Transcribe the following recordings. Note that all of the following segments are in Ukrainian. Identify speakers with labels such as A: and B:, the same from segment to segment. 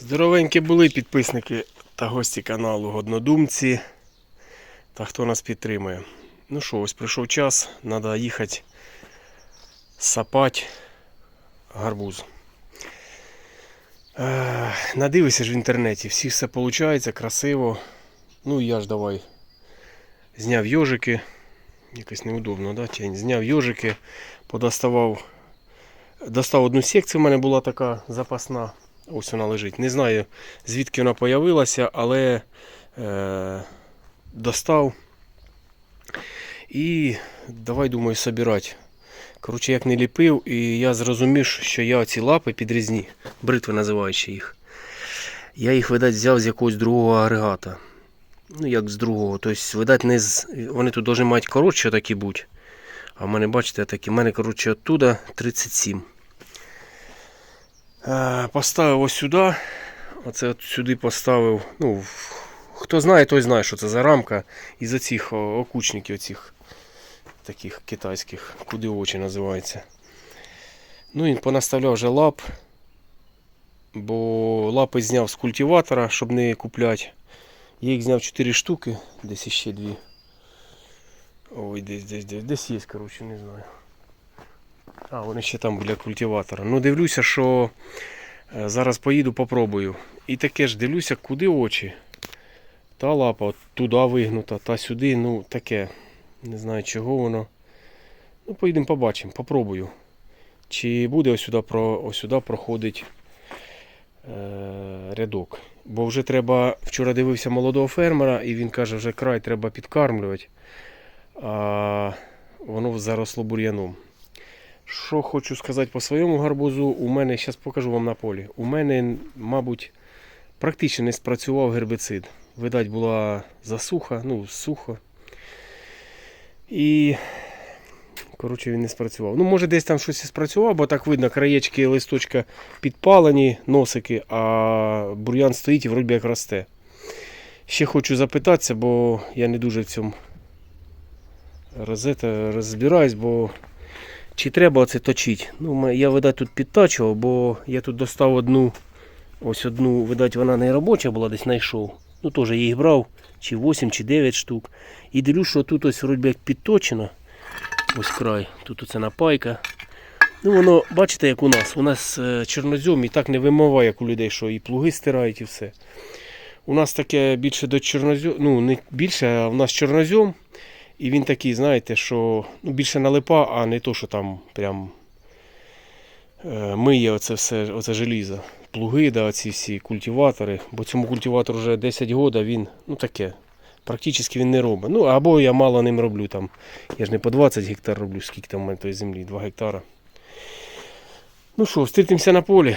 A: Здоровенькі були підписники та гості каналу Однодумці та хто нас підтримує. Ну що, ось прийшов час, треба їхати сапати гарбуз. Е, надивися ж в інтернеті, всі все виходить, красиво. Ну я ж давай зняв йожики. Якось неудобно, да? Тінь. Зняв йожики, подоставав. Достав одну секцію, в мене була така запасна. Ось вона лежить. Не знаю, звідки вона появилася, але е, достав. І давай думаю собирати. Коротше, як не ліпив, і я зрозумів, що я ці лапи підрізні, бритви називаючи їх. Я їх, видать, взяв з якогось другого агрегата. Ну, як з другого. Тобто, видать, не з... вони тут повинні мати коротше такі бути. А в мене, бачите, такі. В мене, коротше, оттуда 37. Е, Поставив ось сюди. Оце от сюди поставив. Ну, хто знає, той знає, що це за рамка. Із оцих окучників оцих таких китайських, куди очі називаються. Ну він понаставляв вже лап. Бо лапи зняв з культиватора, щоб не купляти. Я їх зняв 4 штуки, десь іще дві. Ой, десь, десь, десь, десь є, коротше, не знаю. А, вони ще там біля культиватора. Ну, дивлюся, що е, зараз поїду, попробую. І таке ж дивлюся, куди очі. Та лапа туди вигнута, та сюди, ну таке. Не знаю чого воно. Ну, поїдемо побачимо, попробую. Чи буде ось сюди, про, ось проходить е, рядок. Бо вже треба. Вчора дивився молодого фермера, і він каже, вже край треба підкармлювати. А воно заросло бур'яном. Що хочу сказати по своєму гарбузу, у мене, зараз покажу вам на полі. У мене, мабуть, практично не спрацював гербіцид. Видать, була засуха, ну, сухо. І, коротше, він не спрацював. Ну, може, десь там щось і спрацював, бо так видно, краєчки листочка підпалені, носики, а бур'ян стоїть і вроді як росте. Ще хочу запитатися, бо я не дуже в цьому розбираюсь, бо чи треба оце точити. Ну, я, видать, тут підтачував, бо я тут достав одну, ось одну, видать, вона не робоча була, десь знайшов. Ну, теж їх брав, чи 8, чи 9 штук. І дивлюсь, що тут ось вроді як підточено. Ось край, тут оце напайка. Ну, воно, бачите, як у нас. У нас е, чорнозьом і так не вимиває, як у людей, що і плуги стирають, і все. У нас таке більше до чорнозьому, ну не більше, а в нас чорнозьом. І він такий, знаєте, що ну, більше налипа, а не то, що там прям е, миє оце все, оце желізо. Плуги, да, оці всі культиватори. Бо цьому культиватору вже 10 років, він ну таке. Практично він не робить. Ну, або я мало ним роблю там. Я ж не по 20 гектар роблю, скільки там у мене тої землі, 2 гектара. Ну що, зустрітимося на полі.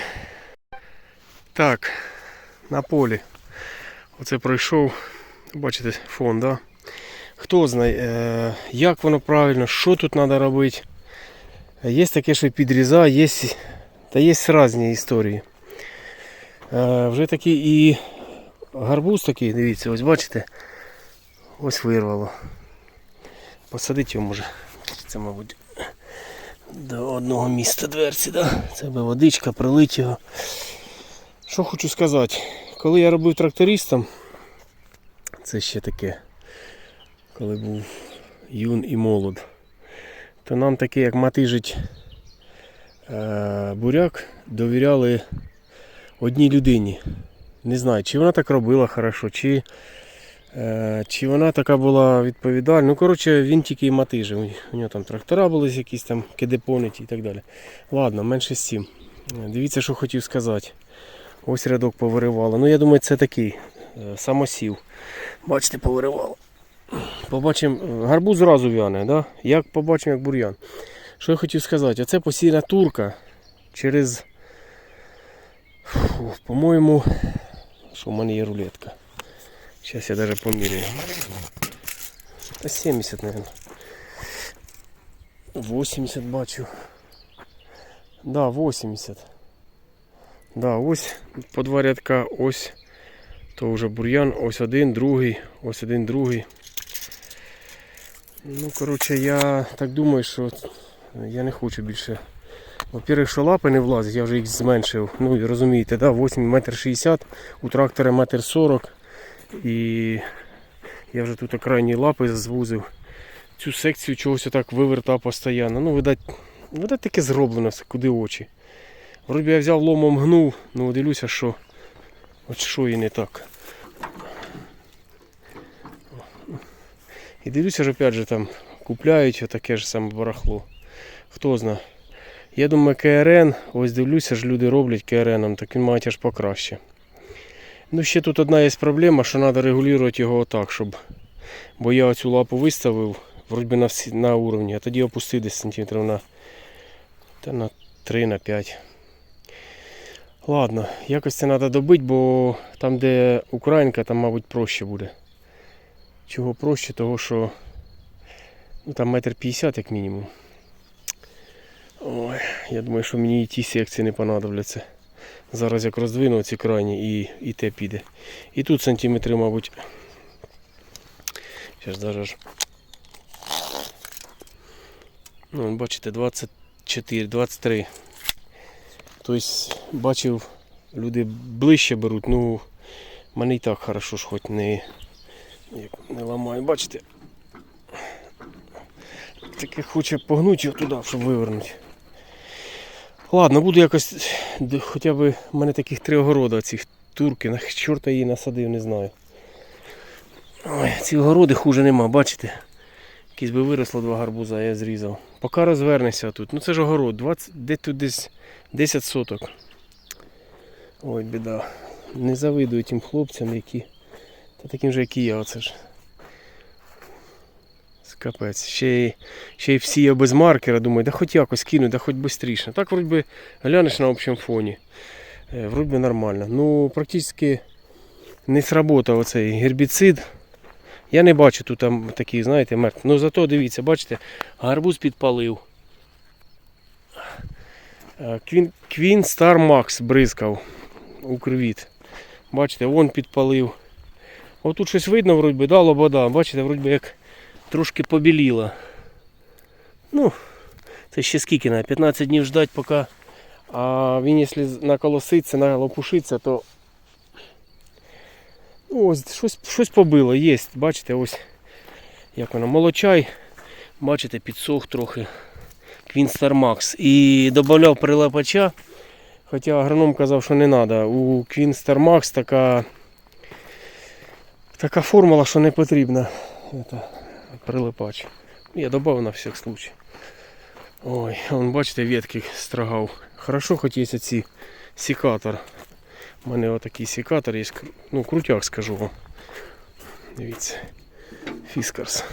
A: Так, на полі. Оце пройшов. Бачите, фон, да? Хто знає, е, як воно правильно, що тут треба робити. Є таке, що підрізає, є, та є різні історії. Е, вже такий і гарбуз такий, дивіться, ось бачите, ось вирвало. Посадити його може. Це, мабуть, до одного місця дверці, да? Це би водичка, прилить його. Що хочу сказати, коли я робив трактористом, це ще таке коли був юн і молод, то нам таке, як матижить е, буряк, довіряли одній людині. Не знаю, чи вона так робила хорошо, чи, е, чи вона така була відповідальна. Ну, коротше, він тільки і матижив. У- нього там трактора були якісь там кедепониті і так далі. Ладно, менше з цим. Дивіться, що хотів сказати. Ось рядок повиривало. Ну, я думаю, це такий е, самосів. Бачите, повиривало. Побачимо, гарбуз зразу в'яне, да? як побачимо, як бур'ян. Що я хотів сказати, оце посіяна турка через, по-моєму, що в мене є рулетка. Зараз я навіть поміряю. 70, мабуть. 80 бачу. Да, 80. Да, ось по два рядка, ось то вже бур'ян, ось один, другий, ось один, другий. Ну, коротше, я так думаю, що я не хочу більше Во-первых, що лапи не влазять, я вже їх зменшив. Ну розумієте, да, 8 метр 60, у трактора метр 40. І я вже тут крайні лапи звузив. Цю секцію чогось отак вивертав постійно. Ну, видать, видать таке зроблено куди очі. Вроді я взяв ломом гнув, ну дивлюся, що от що і не так. І дивлюся ж опять же там купляють таке ж саме барахло. Хто знає. Я думаю, КРН, ось дивлюся ж, люди роблять КРНом, так він має аж покраще. Ну, ще тут одна є проблема, що треба регулювати його отак, щоб. Бо я оцю лапу виставив, вроді на, всі, на уровні, а тоді опустив десь сантиметрів на, та на 3 на 5. Ладно, якось це треба добити, бо там, де українка, там, мабуть, проще буде. Чого проще, того що ну, там метр п'ятдесят як мінімум. Ой, я думаю, що мені і ті секції не понадобляться. Зараз як роздвину ці крайні і, і те піде. І тут сантиметри, мабуть. Зараз даже. Ну, бачите, 24, 23. Тобто, бачив, люди ближче беруть, ну, мене і так хорошо ж хоч не, як не ламаю. Бачите? Таке хоче погнути його туди, щоб вивернути. Ладно, буду якось, хоча б в мене таких три огорода цих турки, на чорта її насадив, не знаю. Ой, ці огороди хуже нема, бачите? Якісь би виросло два гарбуза, я зрізав. Поки розвернешся тут. Ну це ж огород, 20, де тут десь 10 соток. Ой, біда. Не завидую тим хлопцям, які. Та таким же, як і я, оце ж. Капець. Ще й, ще й всі я без маркера, думаю, да хоч якось кину, да хоч швидше. Так вроді би глянеш на общому фоні. Е, Вроді би нормально. Ну, практично не сработав оцей гербіцид. Я не бачу тут там такі, знаєте, мертві. Ну зато дивіться, бачите, гарбуз підпалив. Е, Квін, Квін Star Max бризкав у кривіт. Бачите, вон підпалив. Отут щось видно, вроді би, да, лобода. Бачите, вроді би як трошки побіліла. Ну, це ще скільки на 15 днів ждать, поки. А він, якщо наколоситься, налопушиться, то Ну, Ось щось, щось побило, є. Бачите, ось як воно, молочай. Бачите, підсох трохи. Квінстар Макс. І додавав прилипача. Хоча агроном казав, що не треба. У Квінстар Макс така, така формула, що не потрібна. Это, прилипач. Я додав на всяк случай. Ой, вон, бачите, ветки строгав. Хорошо, хоч є ці секатор. У мене отакий секатор є, ну крутяк скажу вам. Дивіться. Фіскарс.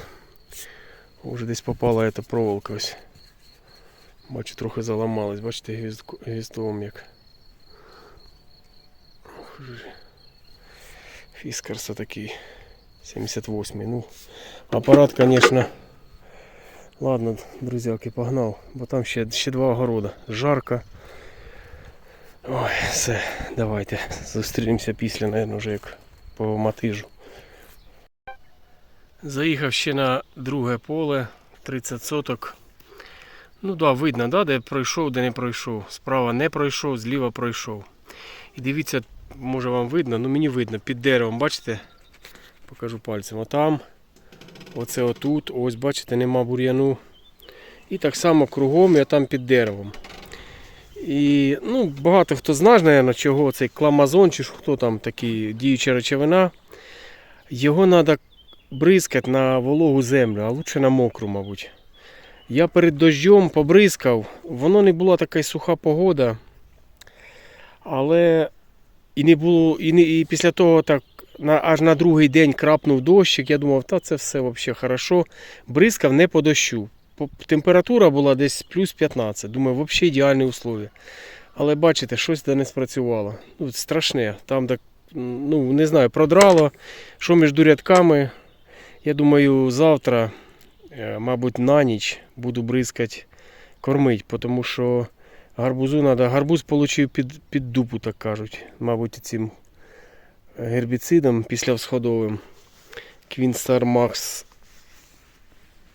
A: Уже десь попала эта проволока ось. Бачу, трохи заламалась, бачите, гвіздко- гвіздком як. Же. Фіскарс такий. 78 Ну, апарат, конечно. Ладно, друзяки, погнав, бо там ще, ще два огорода. Жарко. Ой, все, давайте зустрінемося після, мабуть, вже як по матижу. Заїхав ще на друге поле, 30 соток. Ну так, да, видно, да, де пройшов, де не пройшов. Справа не пройшов, зліва пройшов. І дивіться, може вам видно, ну мені видно, під деревом, бачите? Покажу пальцем. Отам, оце отут, ось бачите, нема бур'яну. І так само кругом, я там під деревом. І ну, багато хто знає, наверное, чого цей кламазон, чи хто там такий діюча речовина. Його треба бризкати на вологу землю, а лучше на мокру, мабуть. Я перед дощом побризкав, воно не була така суха погода. Але і не було, і, не, і після того так на, аж на другий день крапнув дощик. Я думав, та це все взагалі хорошо. Бризкав не по дощу. Температура була десь плюс 15. Думаю, взагалі ідеальні условия. Але бачите, щось де не спрацювало. Ну, страшне. Там так, ну не знаю, продрало. Що між рядками. Я думаю, завтра, е, мабуть, на ніч буду бризкати, кормити, тому що гарбузу треба. Гарбуз отримав під, під дупу, так кажуть. Мабуть, цим гербіцидом після всходовим. Квінстар Макс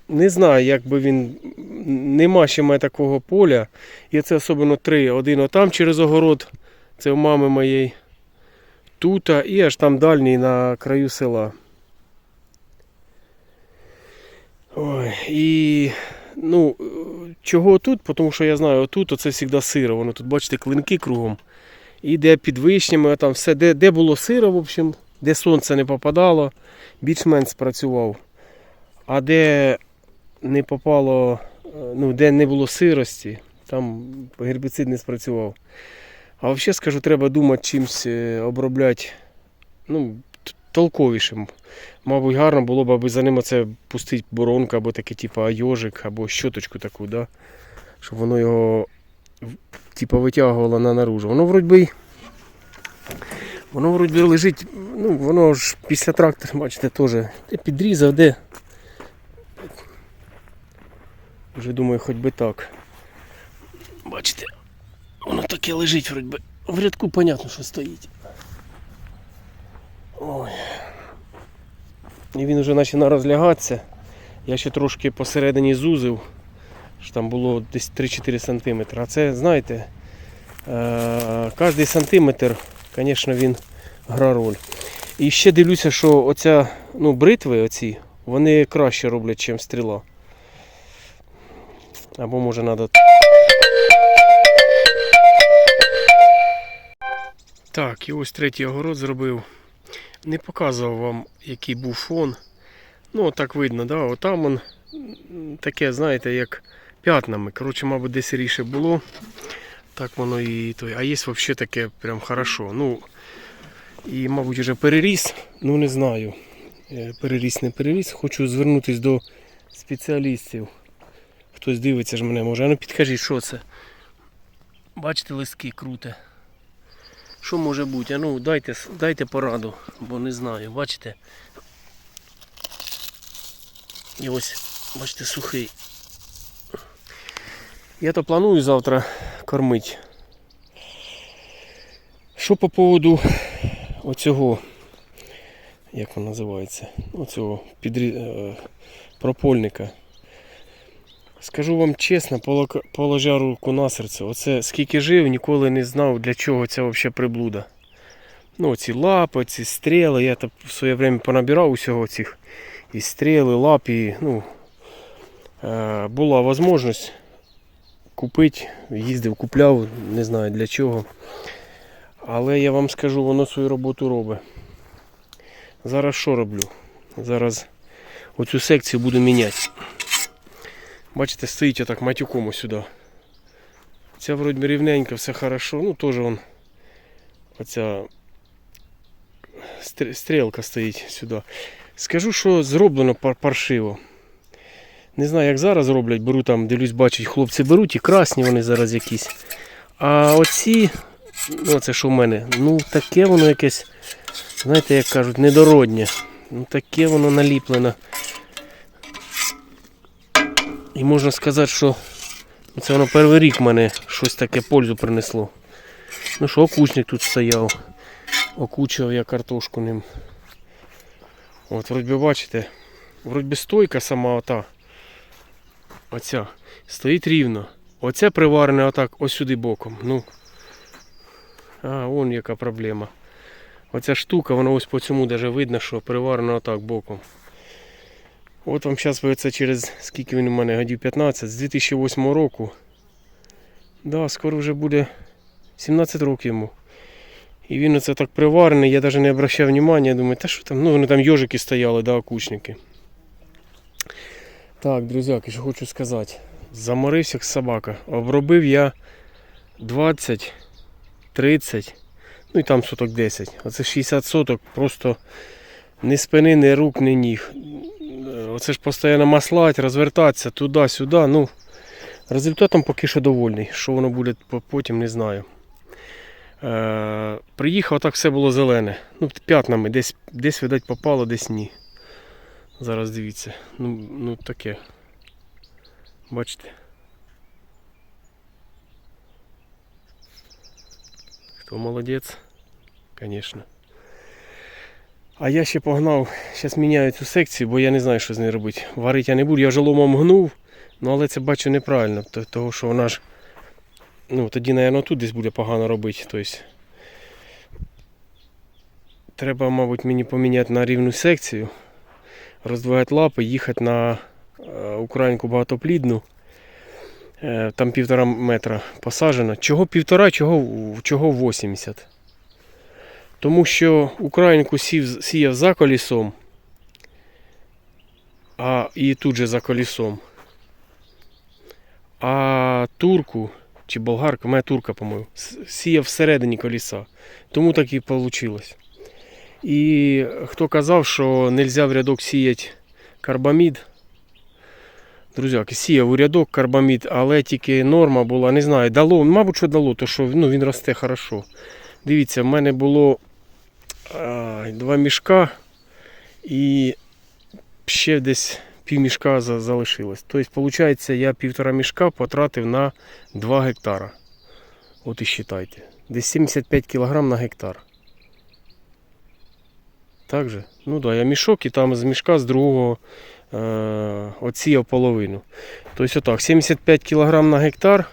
A: не знаю, як би він. Нема ще мене такого поля. І це особливо три. Один отам через огород, це у мами моєї. Тут, і аж там дальній на краю села. Ой, і ну, е, чого тут? Тому що я знаю, отут оце завжди сиро. Воно тут, бачите, клинки кругом. І де під вишнями, там все, де, де було сиро, в общем, де сонце не попадало, більш-менш спрацював. А де не попало, е, ну, де не було сирості, там гербіцид не спрацював. А взагалі скажу, треба думати чимось е, обробляти ну, толковішим. Мабуть, гарно було б, аби за ним оце пустити боронку, або таке, типу, айожик, або щоточку таку, да? щоб воно його типу, витягувало на наружу. Воно вроді й- Воно вроді лежить, ну, воно ж після трактора, бачите, теж де підрізав, де. Вже думаю, хоч би так. Бачите, воно таке лежить вроді би. В рядку понятно, що стоїть. Ой. І він вже починає розлягатися. Я ще трошки посередині зузив, що там було десь 3-4 см. А це, знаєте, е- кожний сантиметр, звісно, він гра роль. І ще дивлюся, що оця, ну, бритви оці, вони краще роблять, ніж стріла. Або може треба. Так, і ось третій огород зробив. Не показував вам, який був фон. Ну, так видно, да? отам он таке, знаєте, як п'ятнами. Коротше, мабуть, десь сиріше було. Так воно і той. А є взагалі таке прям хорошо. Ну, і, мабуть, вже переріс, ну не знаю. Е, Переріс, не переріс. Хочу звернутися до спеціалістів. Хтось дивиться ж мене, може. А ну підкажіть, що це? Бачите, листки круте. Що може бути? Ну дайте, дайте пораду, бо не знаю. Бачите? І ось, бачите, сухий. Я то планую завтра кормити. Що по поводу оцього, як він називається? Оцього підрі... е, пропольника. Скажу вам чесно, положа руку на серце. Оце скільки жив, ніколи не знав, для чого ця взагалі приблуда. Ну, ці лапи, ці стріли, я там в своє время понабирав усього цих і стріли, лапи. Ну, е, була можливість купити, їздив, купляв, не знаю для чого. Але я вам скажу, воно свою роботу робить. Зараз що роблю? Зараз оцю секцію буду міняти. Бачите, стоїть отак матюком сюди. Ця вроді рівненька, все хорошо. Ну теж вон оця стрілка стоїть сюди. Скажу, що зроблено паршиво. Не знаю, як зараз роблять, беру там, дивлюсь, бачать, хлопці беруть і красні вони зараз якісь. А оці, ну це що в мене, ну таке воно якесь, знаєте, як кажуть, недороднє. Ну таке воно наліплено. І можна сказати, що це воно перший рік мене щось таке пользу принесло. Ну що, окучник тут стояв. Окучував я картошку ним. От, вроді би бачите, вроді би стойка сама ота. Оця. Стоїть рівно. Оце приварене отак ось сюди боком. Ну. А, вон яка проблема. Оця штука, вона ось по цьому даже видно, що приварена отак боком. От вам зараз це через скільки він у мене, годів 15, з 2008 року. Да, скоро вже буде 17 років йому. І він оце так приварений, я навіть не обращав уваги, я думаю, та що там, ну вони там йожики стояли, да, окучники. Так, друзяки, що хочу сказати. Заморився як собака. Обробив я 20, 30, ну і там соток 10. Оце 60 соток, просто ні спини, ні рук, ні ніг. Оце ж постійно маслать, розвертатися туди-сюди. Ну, результатом поки що довольний. Що воно буде потім, не знаю. Е, приїхав, так все було зелене. Ну, п'ятнами, десь, десь видать, попало, десь ні. Зараз дивіться. Ну, ну таке. Бачите. Хто молодець? Звісно. А я ще погнав, зараз міняю цю секцію, бо я не знаю, що з нею робити. Варити я не буду, я вже ломом гнув, ну але це бачу неправильно, то- того що вона ж. Ну, тоді, мабуть, тут десь буде погано робити. Тобто, треба, мабуть, мені поміняти на рівну секцію, роздвигати лапи, їхати на е, українку багатоплідну. Е, Там півтора метра посаджено. Чого півтора, чого, чого 80? Тому що українку сів, сіяв за колісом, а і тут же за колісом. А турку чи болгарка, моя турка, по-моєму, сіяв всередині коліса. Тому так і вийшло. І хто казав, що не можна в рядок сіяти карбамід. Друзяки, сіяв у рядок карбамід, але тільки норма була, не знаю, дало, мабуть, що дало, то що ну, він росте хорошо. Дивіться, в мене було два мішка і ще десь пів мішка залишилось. Тобто, виходить, я півтора мішка потратив на 2 гектара. От і вважайте. Десь 75 кг на гектар. Так же? Ну да, я мішок і там з мішка з другого е, оціяв половину. Тобто отак, 75 кг на гектар.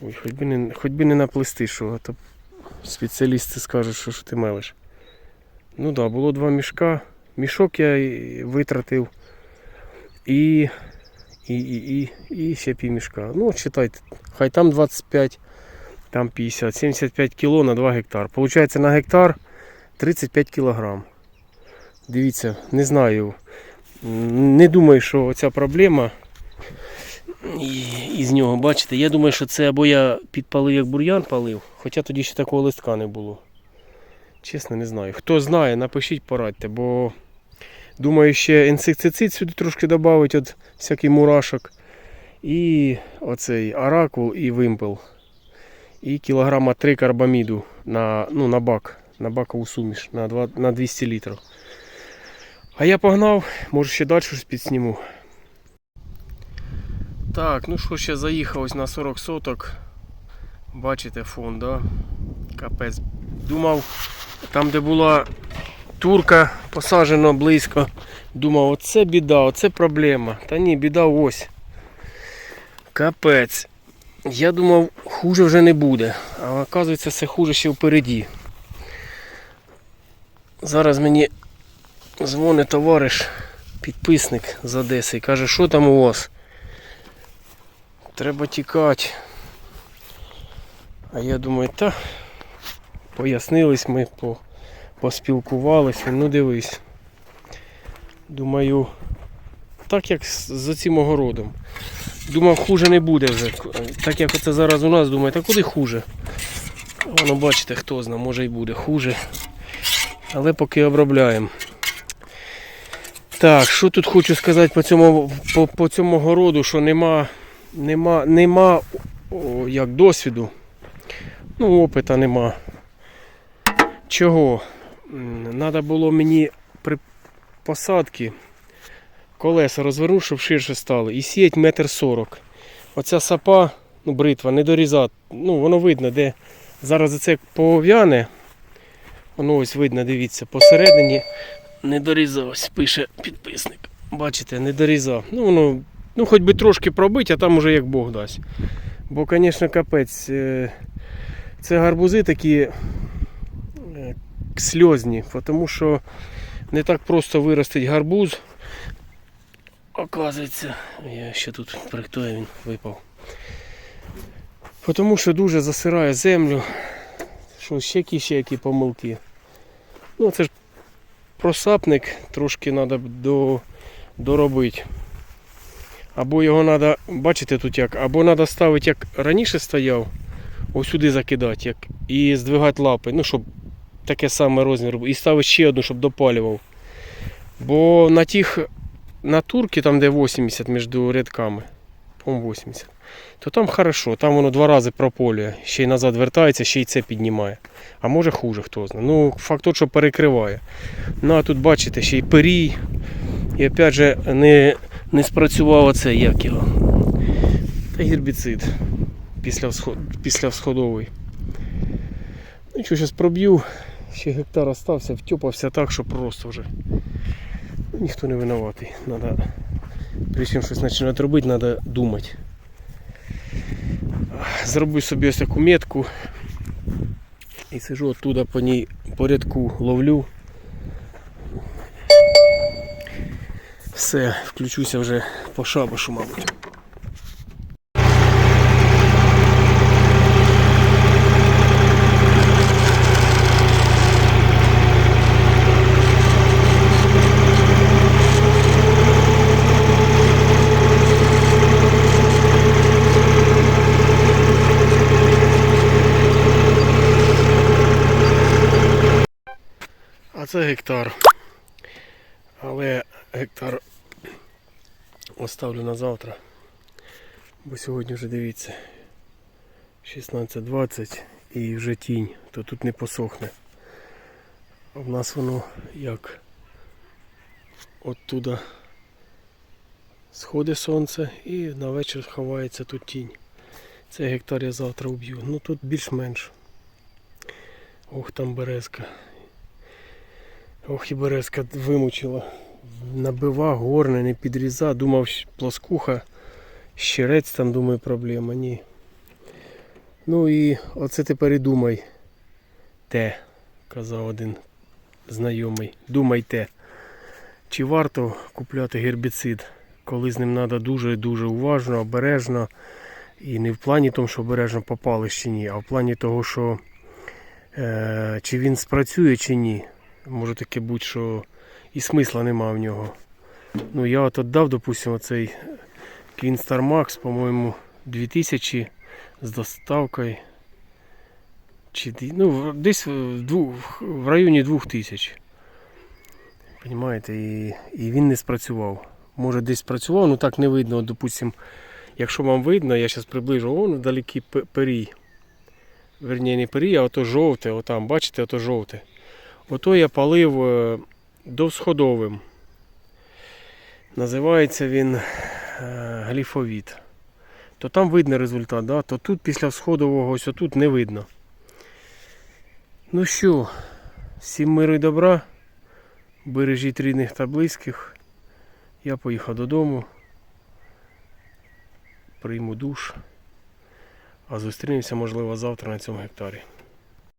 A: Ой, хоч би не, хоч би не наплести, що то спеціалісти скажуть, що, що ти мелиш. Ну так, да, було два мішка. Мішок я витратив. І, і, і, і, і ще пів мішка. Ну, читайте, хай там 25, там 50, 75 кг на 2 гектар. Получається на гектар 35 кг. Дивіться, не знаю. Не думаю, що ця проблема із нього, бачите, я думаю, що це або я підпалив, як бур'ян палив, хоча тоді ще такого листка не було. Чесно, не знаю. Хто знає, напишіть, порадьте, бо думаю, ще інсектицид сюди трошки додати от всяких мурашок. І оцей аракул і вимпел. І кілограма 3 карбаміду на, ну, на бак, на бакову суміш на, 2, на 200 літрів. А я погнав, може ще далі щось підсніму. Так, ну що, ще заїхав ось на 40 соток. Бачите фон, да? Капець. Думав, там де була турка посаджена близько. Думав, оце біда, оце проблема. Та ні, біда ось. Капець. Я думав, хуже вже не буде. А оказується, все хуже ще впереді. Зараз мені дзвонить товариш, підписник з Одеси і каже, що там у вас? Треба тікати. А я думаю, та пояснились ми, по, поспілкувалися. Ну дивись. Думаю, так як з, з цим огородом. Думав, хуже не буде вже. Так як це зараз у нас, думаю, та куди хуже? Воно бачите, хто знає, може і буде хуже. Але поки обробляємо. Так, що тут хочу сказати по цьому, по, по цьому городу, що нема, нема, нема о, як досвіду. Ну, опита нема. Чого? Треба було мені при посадці колеса розвернути, щоб ширше стали. І сіять метр сорок. Оця сапа, ну, бритва, не дорізати. Ну, воно видно, де зараз це пов'яне. Воно ось видно, дивіться, посередині не дорізав, ось пише підписник. Бачите, не дорізав. Ну, воно, ну хоч би трошки пробити, а там уже як Бог дасть. Бо, звісно, капець. е, Це гарбузи такі е, сльозні, тому що не так просто виростить гарбуз. Оказується, я ще тут прихтує, він випав. Тому що дуже засирає землю. Що ще які ще які помилки. Ну це ж просапник трошки треба до, доробити. Або його треба, бачите тут як, або треба ставити, як раніше стояв, ось сюди закидати, як, і здвигати лапи, ну щоб таке саме розмір, був, і ставити ще одну, щоб допалював. Бо на тих, на турки, там де 80 між рядками, по 80, то там хорошо, там воно два рази прополює, ще й назад вертається, ще й це піднімає. А може хуже, хто знає. Ну, факт тот, що перекриває. Ну а тут бачите, ще й перій. І опять же не, не спрацював оцей як його. Та гербіцид після, всход, після всходовий. Ну що, зараз проб'ю. ще гектар остався, втюпався так, що просто вже. Ніхто не винуватий. Надо, перед чим щось починати робити, треба думати. Зроблю собі ось таку метку і сижу оттуда по ній по рядку ловлю. Все, включуся вже по шабашу, мабуть. Це гектар. Але гектар оставлю на завтра. Бо сьогодні вже дивіться 16.20 і вже тінь, то тут не посохне. А в нас воно як оттуда сходить сонце і на вечір ховається тут тінь. Цей гектар я завтра уб'ю. Ну тут більш-менш. Ох там березка. Ох і березка вимучила. Набива, горне, не підріза. Думав, плоскуха, щерець там, думаю, проблема. Ні. Ну і оце тепер і думай. Те, казав один знайомий. Думайте, чи варто купляти гербіцид, коли з ним треба дуже-дуже уважно, обережно. І не в плані тому, що обережно попали чи ні, а в плані того, що е, чи він спрацює чи ні. Може таке бути, що і смисла нема в нього. Ну я от віддав, допустимо, цей Star Max, по-моєму, 2000 з доставкою. Чи, ну, десь в, двох, в районі 2000. Понимаєте, і, і він не спрацював. Може десь спрацював, ну так не видно. Допустим, якщо вам видно, я зараз приближу, вон вдалекі перій. Верні, не перій, а ото жовте, отам, бачите, ото жовте. Ото я палив е, довсходовим. Називається він е, гліфовіт. То там видно результат, да? то тут після сходового ось отут не видно. Ну що, всім миру і добра. Бережіть рідних та близьких. Я поїхав додому. Прийму душ. А зустрінемося, можливо, завтра на цьому гектарі.